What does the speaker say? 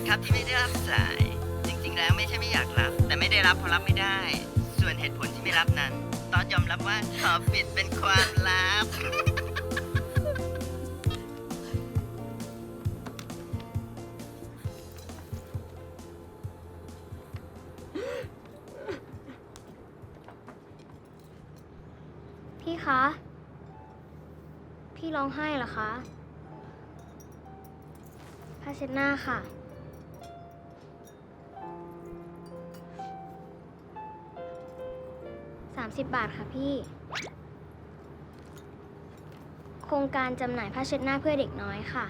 ครับที่ไม่ได้รับสาย จริงๆ แล้วไม่ใช่ไม่อยากรับ แต่ไม่ได้รับเพราะรับไม่ได้ ส่วนเหตุผลที่ไม่รับนั้น ตอนยอมรับว่าขอปิดเป็นความลับ พี่คะ พี่ร้องไห้เหรอคะผ้าเช็ดหน้าค่ะ สามสิบบาทค่ะพี่ โครงการจำหน่ายผ้าเช็ดหน้าเพื่อเด็กน้อยค่ะ